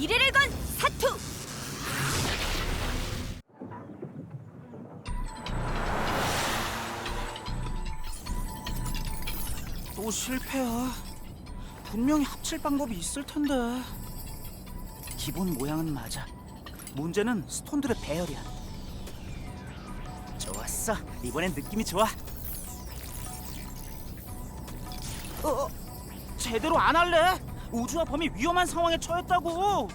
미래를 건 사투. 또 실패야. 분명히 합칠 방법이 있을 텐데. 기본 모양은 맞아. 문제는 스톤들의 배열이야. 좋았어. 이번엔 느낌이 좋아. 어, 어, 제대로 안 할래? 우주와 범이 위험한 상황에 처했다고.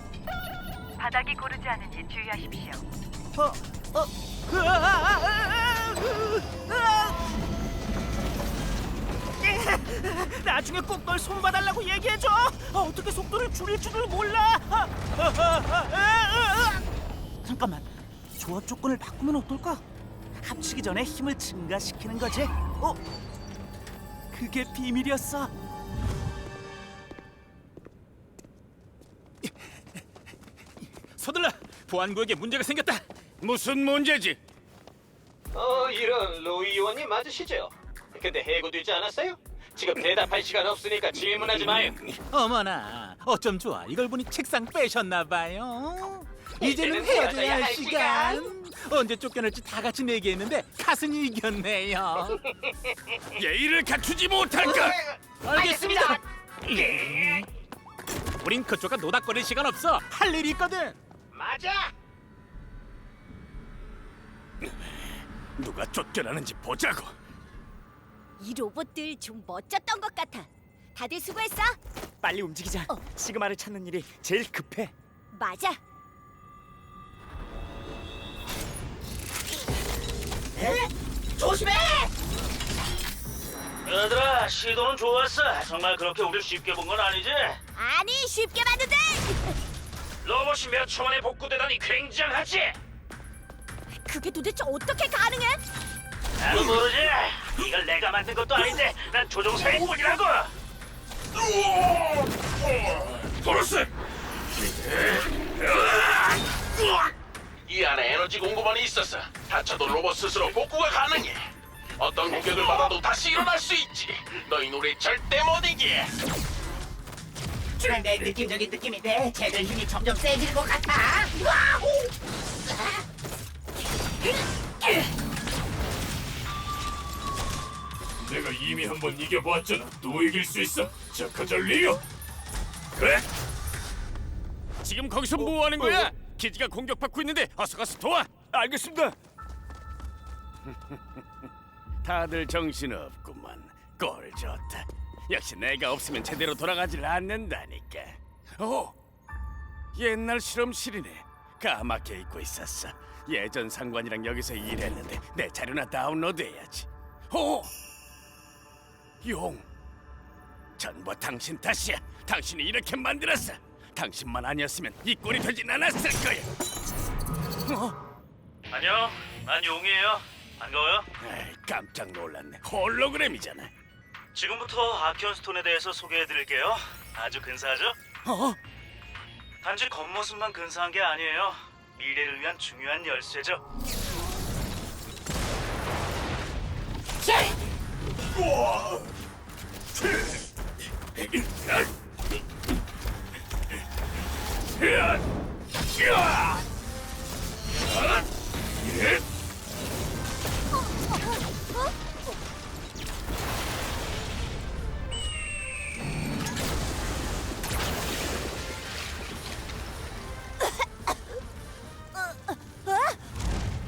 바닥이 고르지 않으니 주의하십시오. 어, 어, 으아. 나중에 꼭 널 손봐달라고 얘기해줘. 아, 어떻게 속도를 줄일 줄을 몰라. 아, 아, 아, 아, 아, 아. 잠깐만. 조합 조건을 바꾸면 어떨까? 합치기 전에 힘을 증가시키는 거지. 어? 그게 비밀이었어. 서둘러 보안구에게 문제가 생겼다. 무슨 문제지? 어, 이런 로이 의원님 맞으시죠? 근데 해고되지 않았어요? 지금 대답할 시간 없으니까 질문하지 마요. 어머나 어쩜 좋아 이걸 보니 책상 빼셨나 봐요. 이제는 헤어져야 할할 시간. 언제 쫓겨날지 다 같이 내기했는데 카슨이 이겼네요. 예의를 갖추지 못할까? 알겠습니다. 우린 그쪽과 노닥거릴 시간 없어. 할 일이 있거든. 맞아. 누가 쫓겨나는지 보자고. 이 로봇들 좀 멋졌던 것 같아. 다들 수고했어. 빨리 움직이자. 어. 시그마를 찾는 일이 제일 급해. 맞아. 얘들아 시도는 좋았어 정말 그렇게 우릴 쉽게 본 건 아니지? 아니 쉽게 봤는데. 로봇이 몇 초 만에 복구되다니 굉장하지? 그게 도대체 어떻게 가능해? 나도 모르지 이걸 내가 만든 것도 아닌데 난 조종사의 뿐이라고 도로스! 이 안에 에너지 공급원이 있어서 다쳐도 로봇 스스로 복구가 가능해. 어떤 공격을 받아도 다시 일어날 수 있지. 너희 우리 절대 못 이기. 내 느낌적인 느낌인데 쟤들 힘이 점점 세지는 것 같아. 내가 이미 한 번 이겨봤잖아. 또 이길 수 있어? 착하자 리오. 그래? 지금 거기서 뭐 하는 거야? 기지가 공격받고 있는데 어서 가서 도와. 알겠습니다. 다들 정신없구만. 꼴 좋다. 역시 내가 없으면 제대로 돌아가질 않는다니까. 오, 옛날 실험실이네. 까맣게 잊고 있었어. 예전 상관이랑 여기서 일했는데 내 자료나 다운로드해야지. 오, 용. 전부 당신 탓이야. 당신이 이렇게 만들었어. 당신만 아니었으면 이 꼴이 되진 않았을 거야. 안녕 난 용이에요 반가워요 에이, 깜짝 놀랐네. 홀로그램이잖아. 지금부터 아키온 스톤에 대해서 소개해드릴게요. 아주 근사하죠? 어? 단지 겉모습만 근사한 게 아니에요. 미래를 위한 중요한 열쇠죠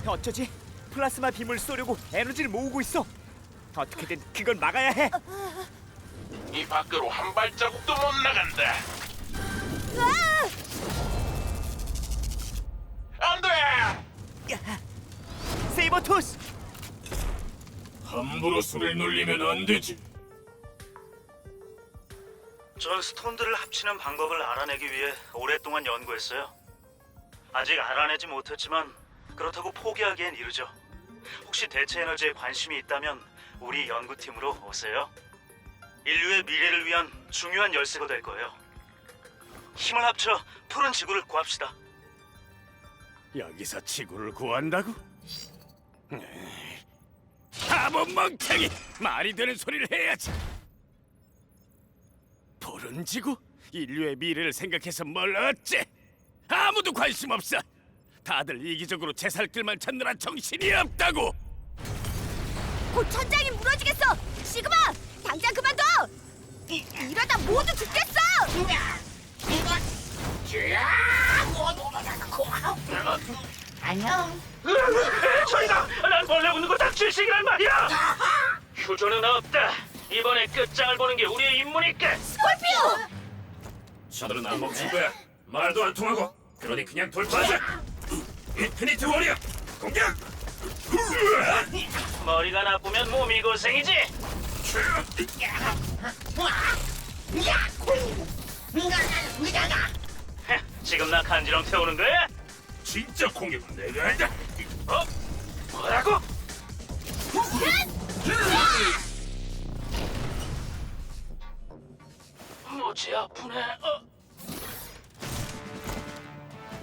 어쩌지? 플라스마 빔을 쏘려고 에너지를 모으고 있어. 어떻게든 그걸 막아야 해. 이 밖으로 한 발자국도 못 나간다. 안 돼! 세이버 토스. 함부로 손을 놀리면 안 되지. 전 스톤들을 합치는 방법을 알아내기 위해 오랫동안 연구했어요. 아직 알아내지 못했지만 그렇다고 포기하기엔 이르죠. 혹시 대체 에너지에 관심이 있다면 우리 연구팀으로 오세요. 인류의 미래를 위한 중요한 열쇠가 될 거예요. 힘을 합쳐 푸른 지구를 구합시다. 여기서 지구를 구한다고? 바보 멍청이! 말이 되는 소리를 해야지. 푸른 지구? 인류의 미래를 생각해서 뭘 어째? 아무도 관심 없어. 다들 이기적으로 제살 길만 찾느라 정신이 없다고. 곧 천장이 무너지겠어. 시그마, 당장 그만둬. 이, 이러다 모두 죽겠어. 안녕. 저희가 난 벌레 웃는 거 닥칠시기란 말이야. 휴조는 없다. 이번에 끝장을 보는 게 우리의 임무니까. 스콜피오. 저들은 안 멈출 거야. 말도 안 통하고. 그러니 그냥 돌파하자. 인피니트 워리어 공격. 머리가 나쁘면 몸이 고생이지. 헤, 지금 나 간지럼 태우는 거야? 진짜 공격은 내가 한다. 어? 뭐라고? 뭐지 아프네. 어?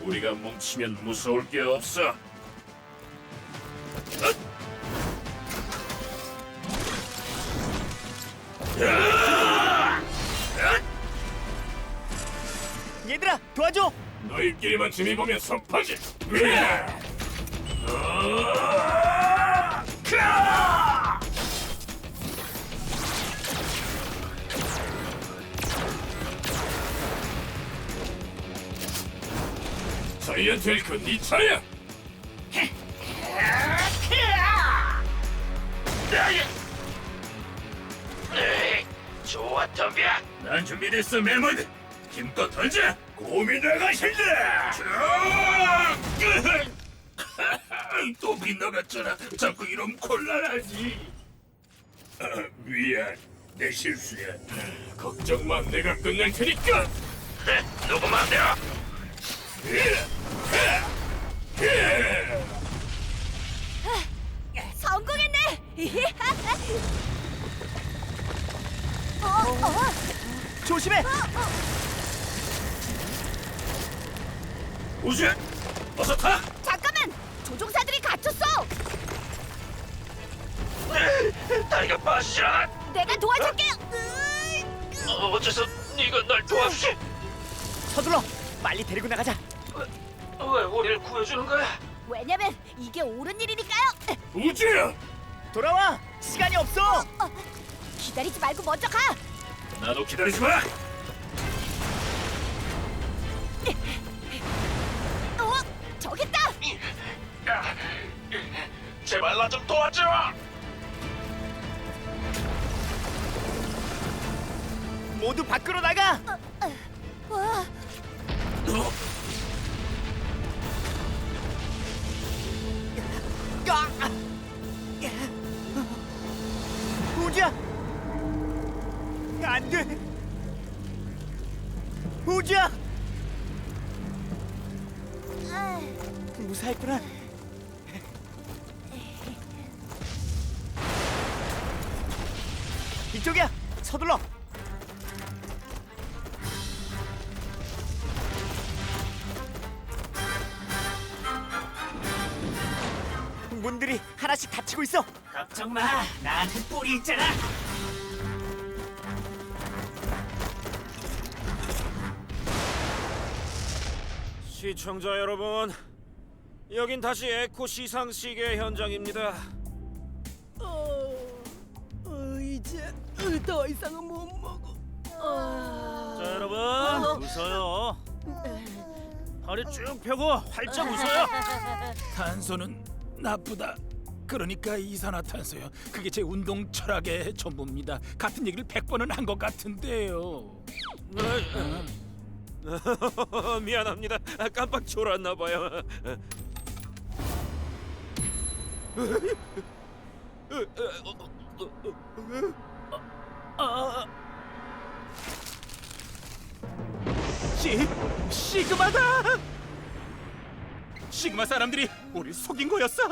우리가 뭉치면 무서울 게 없어. 얘들아 도와줘. 너희끼리만 재미 보면 섭하지. 자이언트 헬크 네 차례야. 에이, 좋아 덤벼. 난 준비됐어, 메모드. 힘껏 던져. 곰이 나가신다. 또 빗나갔잖아. 자꾸 이러면 곤란하지. 아, 미안, 내 실수야. 걱정 마, 내가 끝낼 테니까. 누구 맘대로? 성공했네. 어, 어, 조심해. 우주, 어서 타. 잠깐만. 조종사들이 갇혔어. 다리가 않아. 내가 도와줄게. 으이, 어, 어째서 네가 날 도와주지? 서둘러. 빨리 데리고 나가자. 왜 우리를 구해주는 거야? 왜냐면 이게 옳은 일이니까요. 우주야, 돌아와. 시간이 없어. 어, 기다리지 말고 먼저 가. 나도 기다리지 마. 어, 저기 있다. 제발 나 좀 도와줘. 모두 밖으로 나가. 와, 아! 우주야. 안 돼. 우주야. 무사했구나. 이쪽이야. 서둘러. 문들이 하나씩 닫히고 있어. 걱정 마. 나한테 뿔이 있잖아. 시청자 여러분, 여긴 다시 에코 시상식의 현장입니다. 자 여러분 웃어요. 허리 쭉 펴고 활짝 웃어요. 탄소는 나쁘다. 그러니까 이산화탄소요. 그게 제 운동 철학의 전부입니다. 같은 얘기를 백 번은 한 것 같은데요. 미안합니다. 깜빡 졸았나 봐요. 시 시그마다. 시그마 사람들이 우리 속인 거였어.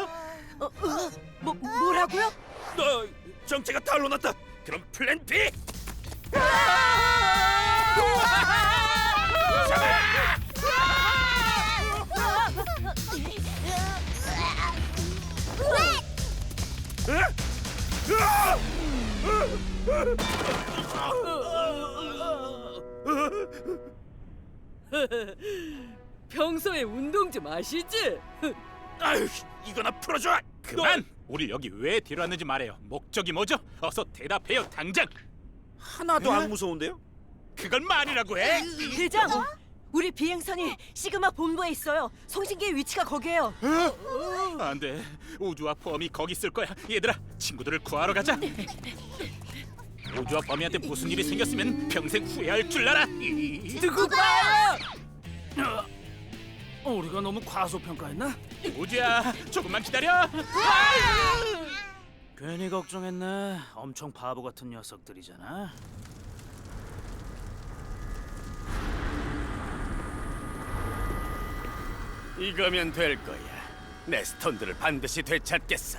어, 어, 뭐, 뭐라고요? 어, 정체가 달로 났다. 그럼 플랜 B. 평소에 운동 좀 하시지? 아휴, 이거나 풀어줘. 그만. 우리 여기 왜 데려왔는지 말해요. 목적이 뭐죠? 어서 대답해요, 당장. 하나도 안 무서운데요? 그걸 말이라고 해? 대장, 우리 비행선이 시그마 본부에 있어요. 송신기의 위치가 거기에요. 안 돼. 우주와 범이 거기 있을 거야. 얘들아, 친구들을 구하러 가자. 우주와 범이한테 무슨 일이 생겼으면 평생 후회할 줄 알아. 누구가? 어, 우리가 너무 과소평가했나? 우주야, 조금만 기다려. 괜히 걱정했네. 엄청 바보 같은 녀석들이잖아. 이거면 될 거야. 내 스톤들을 반드시 되찾겠어.